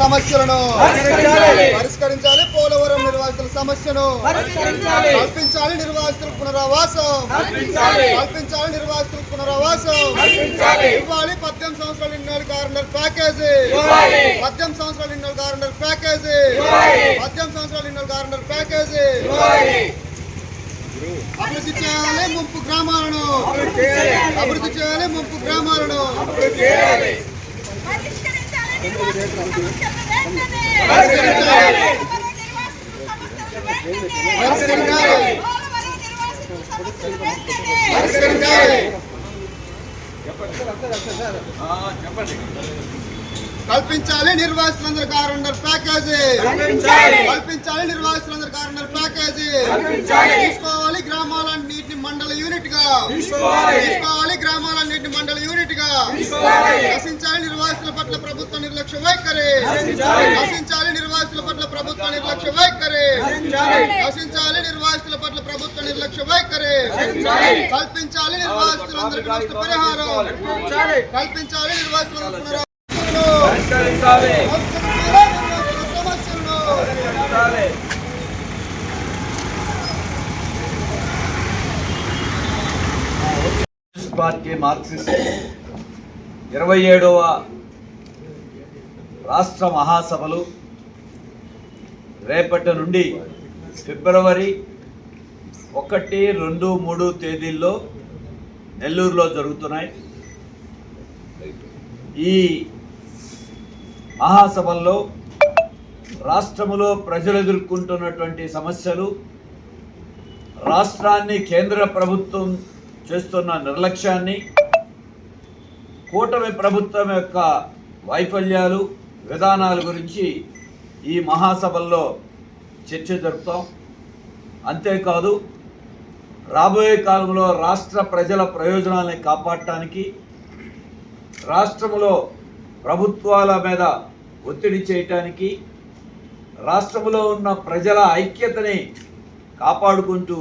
సమస్యలను పరిష్కరించాలి. పోలవరం నిర్వాసితుల సమస్యను పరిష్కరించాలి. కల్పించాలి నిర్వాసితుల పునరావాసం కల్పించాలి. నిర్వాసితుల పునరావాసం. ఇవ్వాలి పద్దెనిమిది సంవత్సరాలు ఇన్నోళ్ళ కారణర్ ప్యాకేజీ. పద్దెనిమిది సంవత్సరాలు ఇన్నోళ్ళ కారణర్ ప్యాకేజీ. పద్దెనిమిది సంవత్సరాలు ఇన్నోళ్ళ కారణర్ ప్యాకేజీ. అభివృద్ధి చేయాలి ముంపు గ్రామాలను అభివృద్ధి చేయాలి. అభివృద్ధి చేయాలి ముంపు గ్రామాలను కల్పించాలి నిర్వాసితులందరి కారణర్ ప్యాకేజీ కల్పించాలి. నిర్వాసితులందరి కారణర్ ప్యాకేజీ. తీసుకోవాలి మండల యూనిట్గా తీసుకోవాలి. గ్రామాలన్నింటిని మండల యూనిట్గా. నశించాలి నిర్వాసితుల పట్ల ప్రభుత్వ నిర్లక్ష్య వైఖరి నశించాలి. నిర్వాసితుల పట్ల ప్రభుత్వ నిర్లక్ష్య వైఖరి నశించాలి. నిర్వాసితుల పట్ల ప్రభుత్వ నిర్లక్ష్య వైఖరి. కల్పించాలి నిర్వాసితులందరికీ నష్ట పరిహారం కల్పించాలి. పరిష్కరించాలి. సమస్యలను పరిష్కరించాలి. కమ్యూనిస్ట్ పార్టీ మార్క్సిస్ట్ ఇరవై ఏడవ రాష్ట్ర మహాసభలు రేపటి నుండి ఫిబ్రవరి ఒకటి రెండు మూడు తేదీల్లో నెల్లూరులో జరుగుతున్నాయి. ఈ మహాసభల్లో రాష్ట్రములో ప్రజలు ఎదుర్కొంటున్నటువంటి సమస్యలు రాష్ట్రాన్ని కేంద్ర ప్రభుత్వం చేస్తున్న నిర్లక్ష్యాన్ని కూటమి ప్రభుత్వం యొక్క వైఫల్యాలు విధానాల గురించి ఈ మహాసభల్లో చర్చ జరుపుతాం. అంతేకాదు రాబోయే కాలంలో రాష్ట్ర ప్రజల ప్రయోజనాల్ని కాపాడటానికి రాష్ట్రంలో ప్రభుత్వాల మీద ఒత్తిడి చేయటానికి రాష్ట్రంలో ఉన్న ప్రజల ఐక్యతని కాపాడుకుంటూ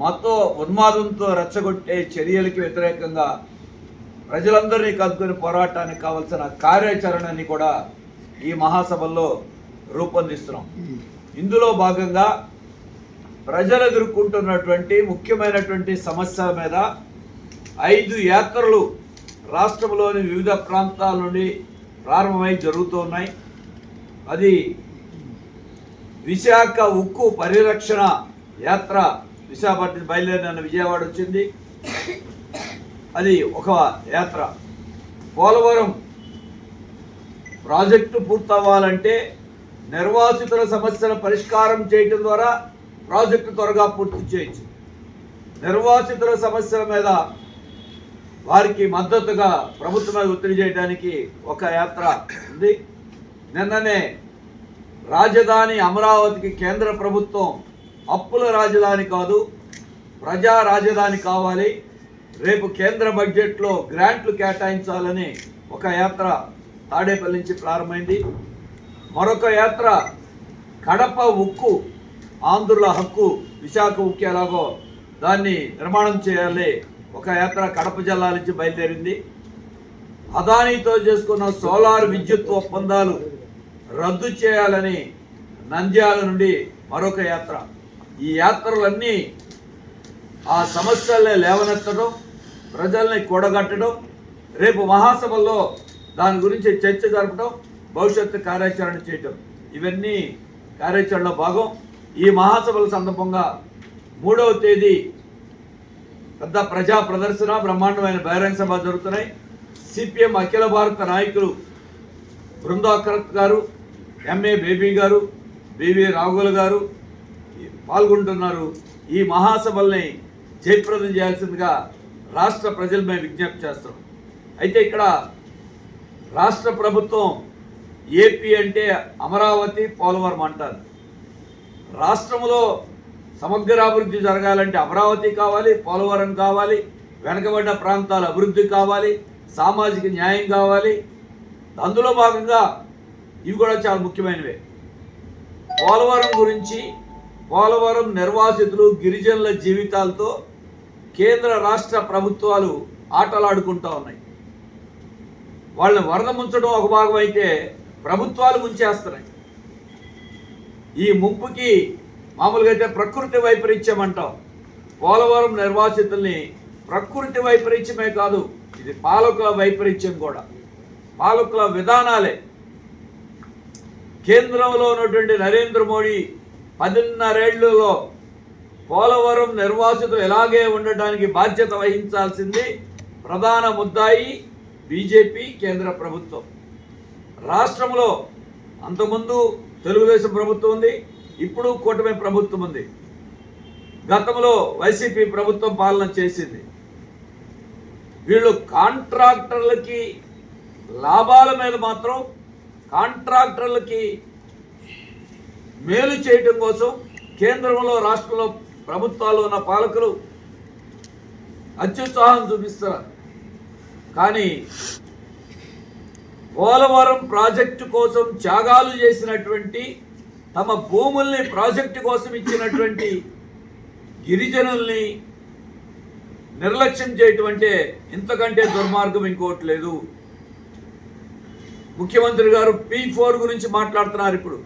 మతో ఉన్మాదంతో రెచ్చగొట్టే చర్యలకి వ్యతిరేకంగా ప్రజలందరినీ కలుపుకొని పోరాటానికి కావలసిన కార్యాచరణని కూడా ఈ మహాసభల్లో రూపొందిస్తున్నాం. ఇందులో భాగంగా ప్రజలు ఎదుర్కొంటున్నటువంటి ముఖ్యమైనటువంటి సమస్యల మీద ఐదు యాత్రలు రాష్ట్రంలోని వివిధ ప్రాంతాల నుండి ప్రారంభమై జరుగుతూ ఉన్నాయి. అది విశాఖ ఉక్కు పరిరక్షణ యాత్ర విశాఖపట్నం బయలుదేరిన విజయవాడ వచ్చింది. అది ఒక యాత్ర. పోలవరం ప్రాజెక్టు పూర్తవ్వాలంటే నిర్వాసితుల సమస్యల పరిష్కారం చేయటం ద్వారా ప్రాజెక్టు త్వరగా పూర్తి చేయొచ్చు. నిర్వాసితుల సమస్యల మీద వారికి మద్దతుగా ప్రభుత్వం మీద ఒత్తిడి చేయడానికి ఒక యాత్ర ఉంది. నిన్ననే రాజధాని అమరావతికి కేంద్ర ప్రభుత్వం అప్పుల రాజధాని కాదు ప్రజా రాజధాని కావాలి. రేపు కేంద్ర బడ్జెట్లో గ్రాంట్లు కేటాయించాలని ఒక యాత్ర తాడేపల్లి నుంచి ప్రారంభమైంది. మరొక యాత్ర కడప ఉక్కు ఆంధ్రుల హక్కు విశాఖ ఉక్కు ఎలాగో దాన్ని నిర్మాణం చేయాలి ఒక యాత్ర కడప జిల్లా నుంచి బయలుదేరింది. అదానీతో చేసుకున్న సోలార్ విద్యుత్ ఒప్పందాలు రద్దు చేయాలని నంద్యాల నుండి మరొక యాత్ర. ఈ యాత్రలన్నీ ఆ సమస్యలే లేవనెత్తడం ప్రజల్ని కూడగట్టడం రేపు మహాసభల్లో దాని గురించి చర్చ జరపడం భవిష్యత్తు కార్యాచరణ చేయటం. ఇవన్నీ కార్యాచరణలో భాగం. ఈ మహాసభల సందర్భంగా మూడవ తేదీ పెద్ద ప్రజా ప్రదర్శన బ్రహ్మాండమైన బహిరంగ సభ జరుగుతున్నాయి. సిపిఎం అఖిల భారత నాయకులు బృందాకరత్ గారు ఎంఏ బేబీ గారు బివి రాఘుల్ గారు పాల్గొంటున్నారు. ఈ మహాసభల్ని జయప్రదం చేయాల్సిందిగా రాష్ట్ర ప్రజలు మేము విజ్ఞప్తి చేస్తాం అయితే ఇక్కడ రాష్ట్ర ప్రభుత్వం ఏపీ అంటే అమరావతి పోలవరం అంటారు. రాష్ట్రంలో సమగ్ర అభివృద్ధి జరగాలంటే అమరావతి కావాలి పోలవరం కావాలి వెనకబడిన ప్రాంతాల అభివృద్ధి కావాలి సామాజిక న్యాయం కావాలి. అందులో భాగంగా ఇవి కూడా చాలా ముఖ్యమైనవే. పోలవరం గురించి పోలవరం నిర్వాసితులు గిరిజనుల జీవితాలతో కేంద్ర రాష్ట్ర ప్రభుత్వాలు ఆటలాడుకుంటా ఉన్నాయి. వాళ్ళని వరద ముంచడం ఒక భాగం అయితే ప్రభుత్వాలు ముంచేస్తున్నాయి. ఈ ముంపుకి మామూలుగా అయితే ప్రకృతి వైపరీత్యం అంటాం. పోలవరం నిర్వాసితుల్ని ప్రకృతి వైపరీత్యమే కాదు ఇది పాలకుల వైపరీత్యం కూడా. పాలకుల విధానాలే. కేంద్రంలో ఉన్నటువంటి నరేంద్ర మోడీ పదిన్నరేళ్ళలో పోలవరం నిర్వాసితులు ఎలాగే ఉండటానికి బాధ్యత వహించాల్సింది ప్రధాన ముద్దాయి బీజేపీ కేంద్ర ప్రభుత్వం. రాష్ట్రంలో అంతకుముందు తెలుగుదేశం ప్రభుత్వం ఉంది ఇప్పుడు కూటమి ప్రభుత్వం ఉంది. గతంలో వైసీపీ ప్రభుత్వం పాలన చేసింది. వీళ్ళు కాంట్రాక్టర్లకి లాభాల మీద మాత్రం కాంట్రాక్టర్లకి మేలు చేయటం కోసం కేంద్రంలో రాష్ట్రంలో ప్రభుత్వాలు ఉన్న పాలకులు అత్యుత్సాహం చూపిస్తారు కానీ పోలవరం ప్రాజెక్టు కోసం త్యాగాలు చేసినటువంటి తమ భూముల్ని ప్రాజెక్టు కోసం ఇచ్చినటువంటి గిరిజనుల్ని నిర్లక్ష్యం చేయటం అంటే ఇంతకంటే దుర్మార్గం ఇంకోటి లేదు. ముఖ్యమంత్రి గారు పీ ఫోర్ గురించి మాట్లాడుతున్నారు ఇప్పుడు.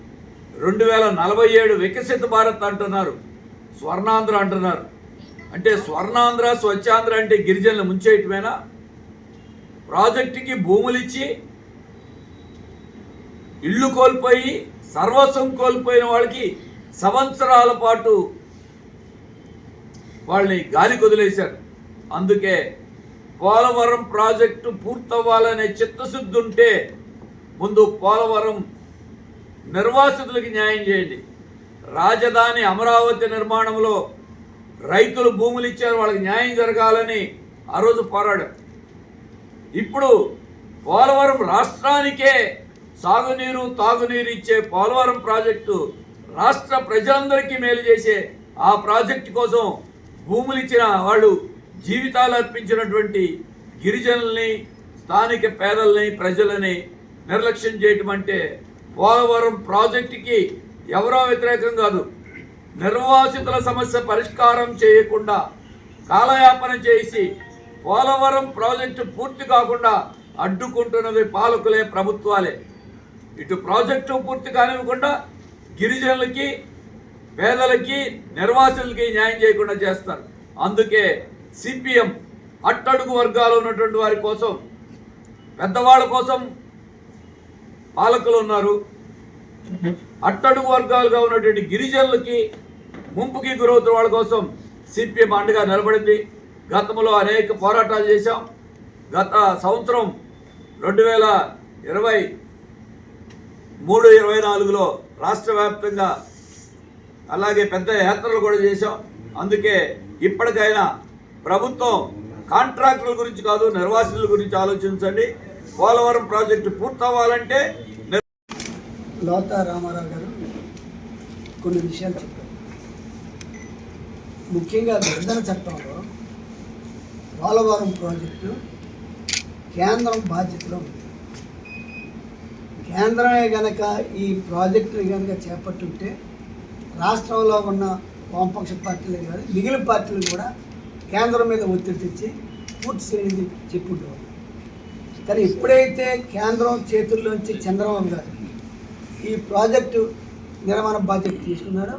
రెండు వేల నలభై ఏడు వికసిత భారత్ అంటున్నారు. స్వర్ణాంధ్ర అంటున్నారు. అంటే స్వర్ణాంధ్ర స్వచ్ఛాంధ్ర అంటే గిరిజనులు ముంచేయటమేనా? ప్రాజెక్టుకి భూములు ఇచ్చి ఇల్లు కోల్పోయి సర్వస్వం కోల్పోయిన వాళ్ళకి సంవత్సరాల పాటు వాళ్ళని గాలి కొదిలేశారు. అందుకే పోలవరం ప్రాజెక్టు పూర్తవ్వాలనే చిత్తశుద్ధి ఉంటే ముందు పోలవరం నిర్వాసితులకు న్యాయం చేయండి. రాజధాని అమరావతి నిర్మాణంలో రైతులు భూములు ఇచ్చారు వాళ్ళకి న్యాయం జరగాలని ఆ రోజు పోరాడారు ఇప్పుడు పోలవరం రాష్ట్రానికే సాగునీరు తాగునీరు ఇచ్చే పోలవరం ప్రాజెక్టు రాష్ట్ర ప్రజలందరికీ మేలు చేసే ఆ ప్రాజెక్టు కోసం భూములు ఇచ్చిన వాళ్ళు జీవితాలు అర్పించినటువంటి గిరిజనుల్ని స్థానిక పేదల్ని ప్రజలని నిర్లక్ష్యం చేయటం అంటే పోలవరం ప్రాజెక్టుకి ఎవరో వ్యతిరేకం కాదు. నిర్వాసితుల సమస్య పరిష్కారం చేయకుండా కాలయాపన చేసి పోలవరం ప్రాజెక్టు పూర్తి కాకుండా అడ్డుకుంటున్నది పాలకులే ప్రభుత్వాలే. ఇటు ప్రాజెక్టు పూర్తి కానివ్వకుండా గిరిజనులకి పేదలకి నిర్వాసితులకి న్యాయం చేయకుండా చేస్తారు. అందుకే సిపిఎం అట్టడుగు వర్గాలు ఉన్నటువంటి వారి కోసం పెద్దవాళ్ళ కోసం పాలకులు ఉన్నారు. అట్టడుగు వర్గాలుగా ఉన్నటువంటి గిరిజనులకి ముంపుకి గురవుతున్న వాళ్ళ కోసం సిపిఎం అండగా నిలబడింది. గతంలో అనేక పోరాటాలు చేశాం. గత సంవత్సరం రెండు వేల ఇరవై మూడు ఇరవై నాలుగులో రాష్ట్ర వ్యాప్తంగా అలాగే పెద్ద యాత్రలు కూడా చేశాం. అందుకే ఇప్పటికైనా ప్రభుత్వం కాంట్రాక్టుల గురించి కాదు నిర్వాసితుల గురించి ఆలోచించండి. పోలవరం ప్రాజెక్టు పూర్తవ్వాలంటే లోతా రామారావు గారు కొన్ని విషయాలు చెప్పారు. ముఖ్యంగా విభజన చట్టంలో పోలవరం ప్రాజెక్టు కేంద్రం బాధ్యతలో ఉంది. కేంద్రమే గనక ఈ ప్రాజెక్టుని కనుక చేపట్టుంటే రాష్ట్రంలో ఉన్న వామపక్ష పార్టీలు కానీ మిగిలిన పార్టీలు కూడా కేంద్రం మీద ఒత్తిడి తెచ్చి పూర్తి చేయని చెప్పుండేవారు కానీ ఎప్పుడైతే కేంద్రం చేతుల్లోంచి చంద్రబాబు గారు ఈ ప్రాజెక్టు నిర్మాణ బాధ్యత తీసుకున్నాడు.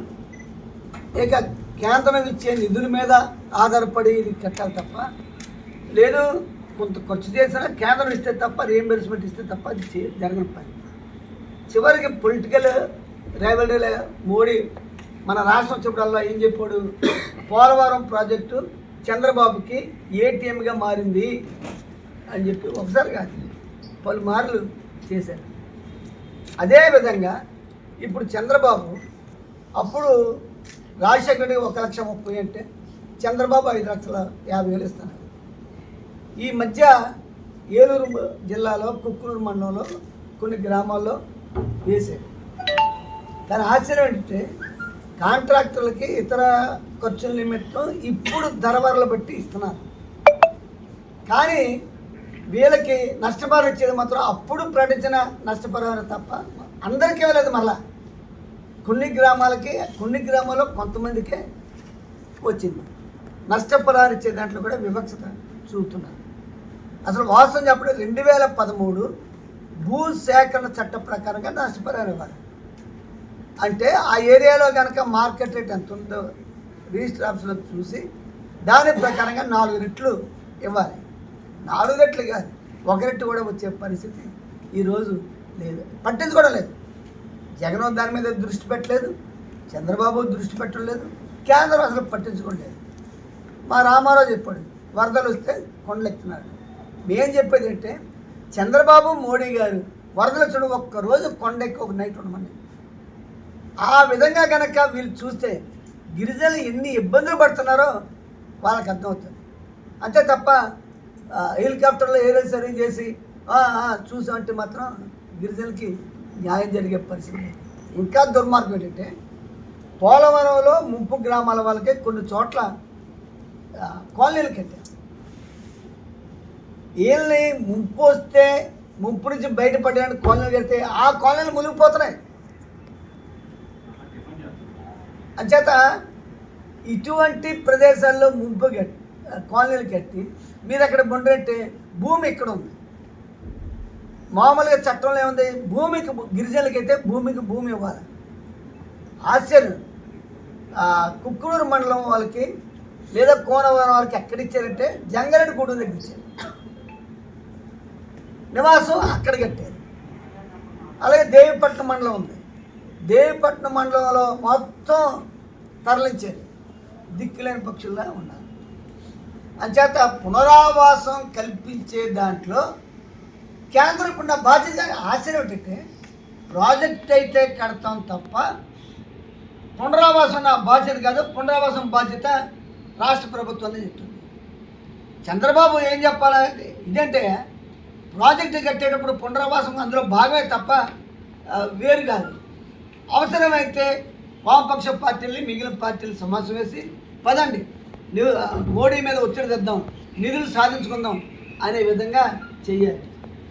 ఇక కేంద్రం ఇచ్చే నిధుల మీద ఆధారపడి ఇది కట్టాలి తప్ప లేదు కొంత ఖర్చు చేసినా కేంద్రం ఇస్తే తప్ప రీఎంబర్స్మెంట్ ఇస్తే తప్ప అది జరగని పని. చివరికి పొలిటికల్ రైవల్రీల మోడీ మన రాష్ట్రం వచ్చినప్పుడల్లా ఏం చెప్పాడు? పోలవరం ప్రాజెక్టు చంద్రబాబుకి ఏటీఎంగా మారింది. అని చెప్పి ఒకసారి కాదు పలుమార్లు చేశారు. అదేవిధంగా ఇప్పుడు చంద్రబాబు అప్పుడు రాజశేఖరుడికి ఒక లక్ష ముప్పై అంటే చంద్రబాబు ఐదు లక్షల యాభై వేలు ఇస్తున్నారు. ఈ మధ్య ఏలూరు జిల్లాలో కుక్కునూరు మండలంలో కొన్ని గ్రామాల్లో వేశారు. కానీ ఆశ్చర్యం ఏంటంటే కాంట్రాక్టర్లకి ఇతర ఖర్చుల నిమిత్తం ఇప్పుడు ధరవరలు బట్టి ఇస్తున్నారు. కానీ వీళ్ళకి నష్టపరిహారం ఇచ్చేది మాత్రం అప్పుడు ప్రకటించిన నష్టపరిహారం తప్ప అందరికీ ఇవ్వలేదు మళ్ళా కొన్ని గ్రామాలకి కొన్ని గ్రామాల్లో కొంతమందికే వచ్చింది. నష్టపరిహారం ఇచ్చే దాంట్లో కూడా వివక్షత చూపుతున్నారు. అసలు వాస్తవం చెప్పడం రెండు వేల పదమూడు భూ సేకరణ చట్ట ప్రకారంగా నష్టపరిహారం ఇవ్వాలి. అంటే ఆ ఏరియాలో కనుక మార్కెట్ రేట్ ఎంత ఉందో రిజిస్టర్ ఆఫీస్లో చూసి దాని ప్రకారంగా నాలుగు రెట్లు ఇవ్వాలి. నాలుగు రెట్లు కాదు. ఒక రెట్టు కూడా వచ్చే పరిస్థితి ఈరోజు లేదు. పట్టించుకోవడం లేదు. జగన్ దాని మీద దృష్టి పెట్టలేదు. చంద్రబాబు దృష్టి పెట్టలేదు. కేంద్రం అసలు పట్టించుకోలేదు మా రామారావు చెప్పాడు వరదలు వస్తే కొండలెక్కుతున్నాడు మేం చెప్పేది అంటే చంద్రబాబు మోడీ గారు వరదలు చూడు ఒక్కరోజు కొండెక్కి ఒక నైట్ ఉండమని ఆ విధంగా కనుక వీళ్ళు చూస్తే గిరిజనులు ఎన్ని ఇబ్బందులు పడుతున్నారో వాళ్ళకి అర్థమవుతుంది. అంతే తప్ప హెలికాప్టర్లో ఏరియల్ సర్వీస్ చేసి చూసామంటే మాత్రం గిరిజనులకి న్యాయం జరిగే పరిస్థితి ఇంకా దుర్మార్గం ఏంటంటే పోలవరంలో ముంపు గ్రామాల వాళ్ళకి కొన్ని చోట్ల ఆ, కాలనీలు వీళ్ళని ముంపు వస్తే ముంపు నుంచి బయటపడడానికి కాలనీలు వెళ్తే ఆ కాలనీలు మునిగిపోతున్నాయి. అంచేత ఇటువంటి ప్రదేశాల్లో ముంపు గట్టి కాలనీలు కట్టి మీరు అక్కడ ఉండరంటే భూమి ఇక్కడ ఉంది. మామూలుగా చట్టంలో ఏముంది? భూమికి గిరిజనులకి అయితే భూమికి భూమి ఇవ్వాలి. ఆశ్చర్యం. కుక్కునూరు మండలం వాళ్ళకి లేదా కోనవరం వాళ్ళకి ఎక్కడ ఇచ్చారంటే జంగారెడ్డి గూడెం దగ్గర ఇచ్చారు. నివాసం అక్కడ కట్టారు. అలాగే దేవిపట్నం మండలం ఉంది. దేవిపట్నం మండలంలో మొత్తం తరలించారు. దిక్కులేని పక్షుల్లా ఉన్నారు అంచేత పునరావాసం కల్పించే దాంట్లో కేంద్రం ఇప్పుడు బాధ్యత ఆశ్చర్యం ఏంటంటే ప్రాజెక్ట్ అయితే కడతాం తప్ప పునరావాసం నా బాధ్యత కాదు పునరావాసం బాధ్యత రాష్ట్ర ప్రభుత్వాన్ని చెప్తుంది. చంద్రబాబు ఏం చెప్పాలంటే ఇదంటే ప్రాజెక్టు కట్టేటప్పుడు పునరావాసం అందులో భాగమే తప్ప వేరు కాదు. అవసరమైతే వామపక్ష పార్టీల్ని మిగిలిన పార్టీలు సమావేశం వేసి పదండి. మోడీ మీద ఒత్తిడి తెద్దాం నిధులు సాధించుకుందాం అనే విధంగా చెయ్యాలి.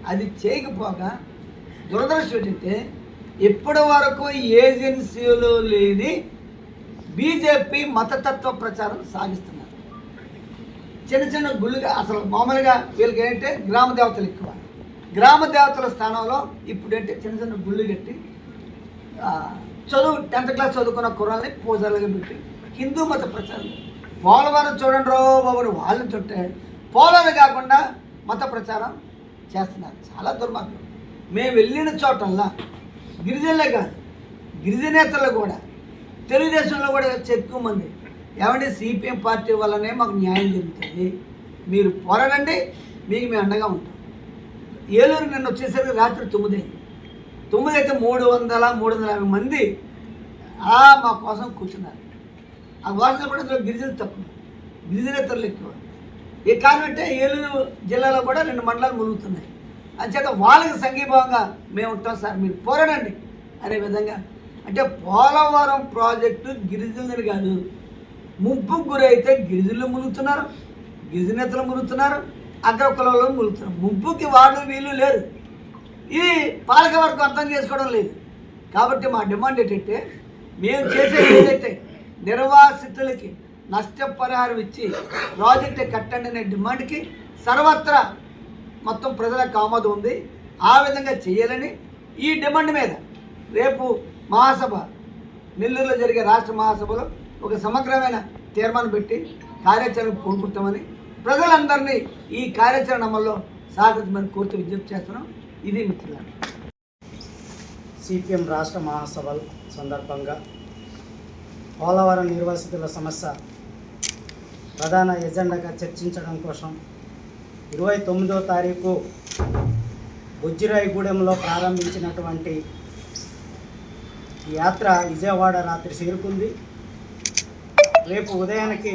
అది చేయకపోగా దురదృష్టం ఏంటంటే ఇప్పటి వరకు ఏజెన్సీలు లేని బీజేపీ మతతత్వ ప్రచారం సాగిస్తున్నారు. చిన్న చిన్న గుళ్ళుగా అసలు మామూలుగా వీళ్ళకి ఏంటంటే గ్రామ దేవతలు ఎక్కువ. గ్రామ దేవతల స్థానంలో ఇప్పుడు ఏంటంటే చిన్న చిన్న గుళ్ళు కట్టి చదువు టెన్త్ క్లాస్ చదువుకున్న కుర్రాల్ని పూజలుగా పెట్టి హిందూ మత ప్రచారం పోలవరం చూడండి రో బాబుని వాళ్ళని చుట్టే. పోలవరం కాకుండా మత ప్రచారం చేస్తున్నారు. చాలా దుర్మార్గం. మేము వెళ్ళిన చోటల్లా గిరిజనులే కాదు గిరిజనేతలు కూడా తెలుగుదేశంలో కూడా ఎక్కువ మంది. ఏమంటే సిపిఎం పార్టీ వల్లనే మాకు న్యాయం జరుగుతుంది. మీరు పోరాడండి మీకు మేము అండగా ఉంటాం. ఏలూరు నిన్న వచ్చేసరికి రాత్రి తొమ్మిది తొమ్మిది అయితే మూడు వందల మూడు వందల యాభై మంది మా కోసం కూర్చున్నారు. ఆ కోసం కూడా గిరిజలు గిరిజనులు తక్కువ గిరిజనేతలు ఎక్కువ. ఈ కారణం ఏలూరు జిల్లాలో కూడా రెండు మండలాలు మునుగుతున్నాయి. అంచేత వాళ్ళకి సంఘీభావంగా మేము ఉంటాం సార్. మీరు పోరాడండి అనే విధంగా. అంటే పోలవరం ప్రాజెక్టు గిరిజనులు కాదు. ముంపుకు గురైతే గిరిజనులు మునుగుతున్నారు గిరిజనేతలు మునుగుతున్నారు అగ్ర కులంలో మునుగుతున్నారు. ముంపుకి వాళ్ళు వీళ్ళు లేరు ఇది పాలక పాలకవర్గం అర్థం చేసుకోవడం లేదు. కాబట్టి మా డిమాండ్ ఏంటంటే మేము చేసేది ఏదైతే నిర్వాసితులకి నష్టపరిహారం ఇచ్చి ప్రాజెక్టు కట్టండి అనే డిమాండ్కి సర్వత్రా మొత్తం ప్రజలకు ఆమోదం ఉంది. ఆ విధంగా చేయాలని ఈ డిమాండ్ మీద రేపు మహాసభ నెల్లూరులో జరిగే రాష్ట్ర మహాసభలో ఒక సమగ్రమైన తీర్మానం పెట్టి కార్యాచరణ పూనుకుంటామని ప్రజలందరినీ ఈ కార్యాచరణ అమల్లో సాగతమని కోర్టు విజ్ఞప్తి చేస్తున్నాం. ఇది మిత్రులు సిపిఎం రాష్ట్ర మహాసభల సందర్భంగా పోలవరం నిర్వాసితుల సమస్య. ప్రధాన ఎజెండాగా చర్చించడం కోసం ఇరవై తొమ్మిదో తారీఖు బుజ్జిరాయిగూడెంలో ప్రారంభించినటువంటి యాత్ర విజయవాడ రాత్రి చేరుకుంది. రేపు ఉదయానికి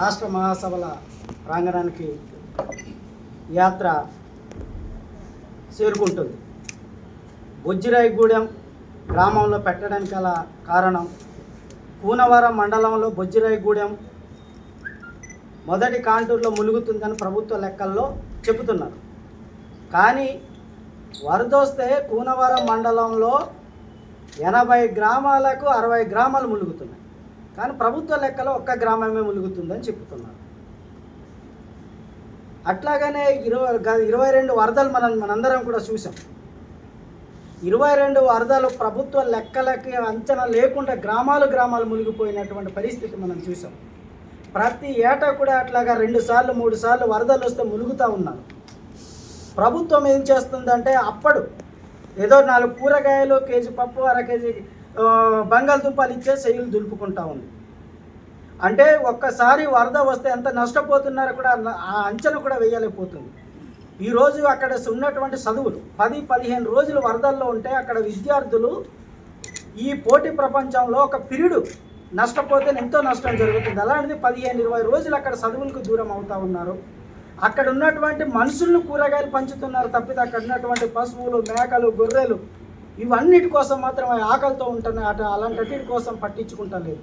రాష్ట్ర మహాసభల ప్రాంగణానికి యాత్ర చేరుకుంటుంది. బుజ్జిరాయిగూడెం గ్రామంలో పెట్టడానికి గల కారణం కూనవరం మండలంలో బొజ్జిరాయిగూడెం మొదటి కాంటూరులో ములుగుతుందని ప్రభుత్వ లెక్కల్లో చెబుతున్నారు. కానీ వరదొస్తే కూనవరం మండలంలో ఎనభై గ్రామాలకు అరవై గ్రామాలు ములుగుతున్నాయి. కానీ ప్రభుత్వ లెక్కలో ఒక్క గ్రామమే ములుగుతుందని చెప్తున్నారు అట్లాగనే ఇరవై ఇరవై రెండు వరదలు మనం మనందరం కూడా చూసాం ఇరవై రెండు వరదలు ప్రభుత్వ లెక్కలకి అంచనా లేకుండా గ్రామాలు గ్రామాలు మునిగిపోయినటువంటి పరిస్థితి మనం చూసాం. ప్రతి ఏటా కూడా అట్లాగా రెండు సార్లు మూడు సార్లు వరదలు వస్తే మునుగుతూ ఉన్నారు. ప్రభుత్వం ఏం చేస్తుందంటే అప్పుడు ఏదో నాలుగు కూరగాయలు కేజీ పప్పు అర కేజీ బంగాళదుంపలు ఇచ్చే సెయ్యలు దులుపుకుంటా ఉంది. అంటే ఒక్కసారి వరద వస్తే ఎంత నష్టపోతున్నారో కూడా ఆ అంచనా కూడా వేయలేకపోతుంది. ఈరోజు అక్కడ ఉన్నటువంటి చదువులు పది పదిహేను రోజులు వరదల్లో ఉంటే అక్కడ విద్యార్థులు ఈ పోటీ ప్రపంచంలో ఒక పిరియుడు నష్టపోతే ఎంతో నష్టం జరుగుతుంది. అలాంటిది పదిహేను ఇరవై రోజులు అక్కడ చదువులకు దూరం అవుతా ఉన్నారు. అక్కడ ఉన్నటువంటి మనుషులను కూరగాయలు పంచుతున్నారు తప్పితే అక్కడ ఉన్నటువంటి పశువులు మేకలు గొర్రెలు ఇవన్నిటి కోసం మాత్రమే ఆకలితో ఉంటున్నాయి. అట అలాంటి కోసం పట్టించుకుంటలేదు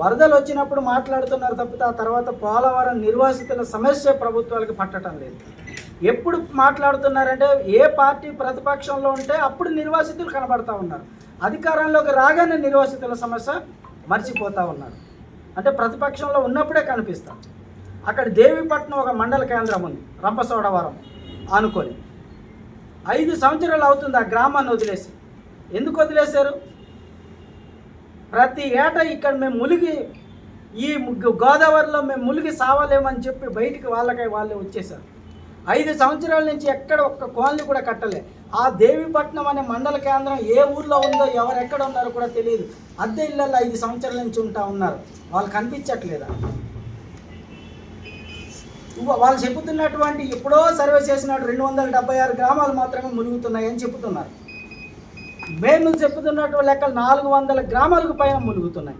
వరదలు వచ్చినప్పుడు మాట్లాడుతున్నారు తప్పితే ఆ తర్వాత పోలవరం నిర్వాసితుల సమస్య ప్రభుత్వాలకు పట్టడం లేదు. ఎప్పుడు మాట్లాడుతున్నారంటే ఏ పార్టీ ప్రతిపక్షంలో ఉంటే అప్పుడు నిర్వాసితులు కనబడతా ఉన్నారు. అధికారంలోకి రాగానే నిర్వాసితుల సమస్య మర్చిపోతూ ఉన్నారు. అంటే ప్రతిపక్షంలో ఉన్నప్పుడే కనిపిస్తాం. అక్కడ దేవీపట్నం ఒక మండల కేంద్రం ఉంది రంపసోడవరం అనుకొని ఐదు సంవత్సరాలు అవుతుంది ఆ గ్రామాన్ని వదిలేసి. ఎందుకు వదిలేశారు? ప్రతి ఏటా ఇక్కడ మేము ములిగి ఈ గోదావరిలో మేము ములిగి సావలేమని చెప్పి బయటికి వాళ్ళకై వాళ్ళే వచ్చేసారు ఐదు సంవత్సరాల నుంచి ఎక్కడ ఒక్క కాలనీ కూడా కట్టలే. ఆ దేవిపట్నం అనే మండల కేంద్రం ఏ ఊర్లో ఉందో ఎవరు ఎక్కడ ఉన్నారో కూడా తెలియదు. అద్దె ఇళ్ళల్లో ఐదు సంవత్సరాల నుంచి ఉంటా ఉన్నారు. వాళ్ళు కనిపించట్లేదా? ఇవ్వ- వాళ్ళు చెబుతున్నటువంటి ఎప్పుడో సర్వే చేసినట్టు రెండు వందల డెబ్బై ఆరు గ్రామాలు మాత్రమే మునుగుతున్నాయని చెబుతున్నారు. మేము చెబుతున్నట్టు లెక్కలు నాలుగు వందల గ్రామాలకు పైన మునుగుతున్నాయి.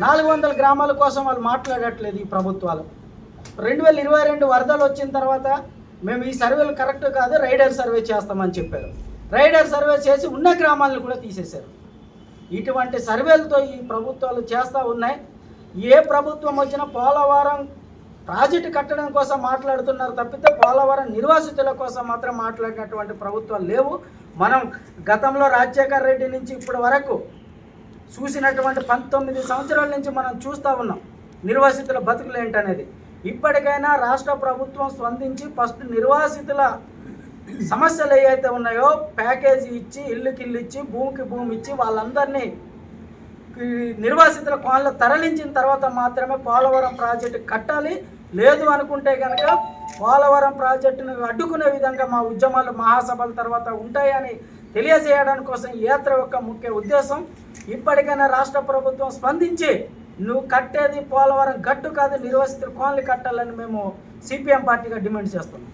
నాలుగు వందల గ్రామాల కోసం వాళ్ళు మాట్లాడట్లేదు ఈ ప్రభుత్వాలు. రెండు వేల ఇరవై రెండు వరదలు వచ్చిన తర్వాత మేము ఈ సర్వేలు కరెక్ట్ కాదు రైడర్ సర్వే చేస్తామని చెప్పారు. రైడర్ సర్వే చేసి ఉన్న గ్రామాలను కూడా తీసేశారు. ఇటువంటి సర్వేలతో ఈ ప్రభుత్వాలు చేస్తూ ఉన్నాయి. ఏ ప్రభుత్వం వచ్చినా పోలవరం ప్రాజెక్టు కట్టడం కోసం మాట్లాడుతున్నారు తప్పితే పోలవరం నిర్వాసితుల కోసం మాత్రం మాట్లాడినటువంటి ప్రభుత్వాలు లేవు. మనం గతంలో రాజశేఖర్ రెడ్డి నుంచి ఇప్పటి వరకు చూసినటువంటి పంతొమ్మిది సంవత్సరాల నుంచి మనం చూస్తూ ఉన్నాం. నిర్వాసితుల బతుకులు ఏంటనేది. ఇప్పటికైనా రాష్ట్ర ప్రభుత్వం స్పందించి ఫస్ట్ నిర్వాసితుల సమస్యలు ఏవైతే ఉన్నాయో ప్యాకేజీ ఇచ్చి ఇల్లుకి ఇల్లు ఇచ్చి భూమికి భూమి ఇచ్చి వాళ్ళందరినీ నిర్వాసితుల కోళ్ళ తరలించిన తర్వాత మాత్రమే పోలవరం ప్రాజెక్టు కట్టాలి. లేదు అనుకుంటే కనుక పోలవరం ప్రాజెక్టును అడ్డుకునే విధంగా మా ఉద్యమాలు మహాసభల తర్వాత ఉంటాయని తెలియజేయడానికి కోసం యాత్ర యొక్క ముఖ్య ఉద్దేశం. ఇప్పటికైనా రాష్ట్ర ప్రభుత్వం స్పందించి నువ్వు కట్టేది పోలవరం గట్టు కాదు నిర్వాసితుల కోనలు కట్టాలని మేము సిపిఎం పార్టీగా డిమాండ్ చేస్తున్నాం.